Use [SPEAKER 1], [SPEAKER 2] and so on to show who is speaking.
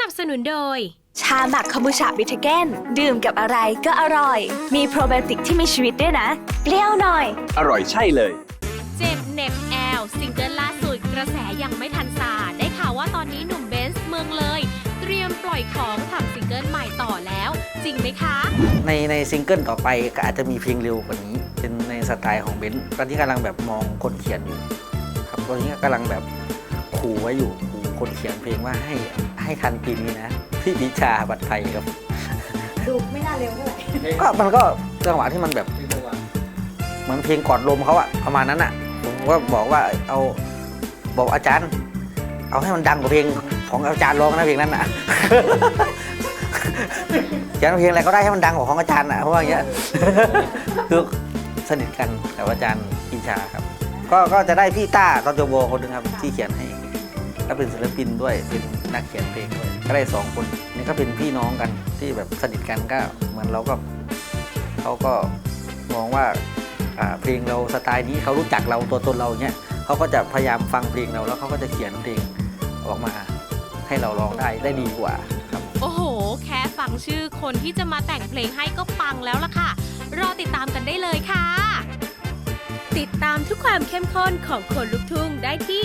[SPEAKER 1] นับสนุนโดย
[SPEAKER 2] ชาหมักคอมบูชาบิทเกนดื่มกับอะไรก็อร่อย มีโปรไบโอติกที่มีชีวิตด้วยนะ เปรี้ยวหน่อย
[SPEAKER 3] อร่อยใช่เลย
[SPEAKER 1] เจ็บเหน็บแอลซิงเกิลล่าสุดกระแสยังไม่ทันซาได้ข่าวว่าตอนนี้หนุ่มเบนซ์เมืองเลย เตรียมปล่อยของทำซิงเกิลใหม่ต่อแล้ว จริงไหมคะ
[SPEAKER 4] ในในซิงเกิลต่อไปก็อาจจะมีเพลงเร็วกว่านี้ เป็นในสไตล์ของเบนซ์ตอนนี้กำลังแบบมองคนเขียนอยู่ ครับตอนนี้กำลังแบบขู่ไว้อยู่ขู่ คนเขียนเพลงว่าให้ให้ทันปีนี้นะพี่ดิชาบัตรไทยครับ
[SPEAKER 2] ดูไม่น่าเร็วเท่าไหร่
[SPEAKER 4] ก็มันก็จังหวะที่มันแบบเหมือนเพลงก่อนลมเขาอะประมาณนั้นอะผมก็บอกว่าเอาบอกอาจารย์ เอาให้มันดังกว่าเพลงของอาจารย์ร้องนะเพลงนั้นอะเขียนเพลงอะไรก็ได้ให้มันดังกว่าของอาจารย์อะเพราะว่าอย่างเงี้ยคือสนิทกันกับอาจารย์ปีชาครับ ก็ก็จะได้พี่ต้าตอนจโวคนหนึงครับที่เขียนให้ ก็เป็นศิลปินด้วยเป็นนักเขียนเพลงด้วยก็ได้สองคนนี่ก็เป็นพี่น้องกันที่แบบสนิทกันก็เหมือนเราก็เขาก็มองว่าอ่าเพลงเราสไตล์นี้เขารู้จักเราตัวตนเราเนี่ยเขาก็จะพยายามฟังเพลงเราแล้วเขาก็จะเขียนเพลงออกมาให้เราร้องได้ได้ดีกว่าครับ
[SPEAKER 1] โอ้โห แค่ฟังชื่อคนที่จะมาแต่งเพลงให้ก็ปังแล้วล่ะค่ะ รอติดตามกันได้เลยค่ะ ติดตามทุกความเข้มข้นของคนลุกทุ่งได้ที่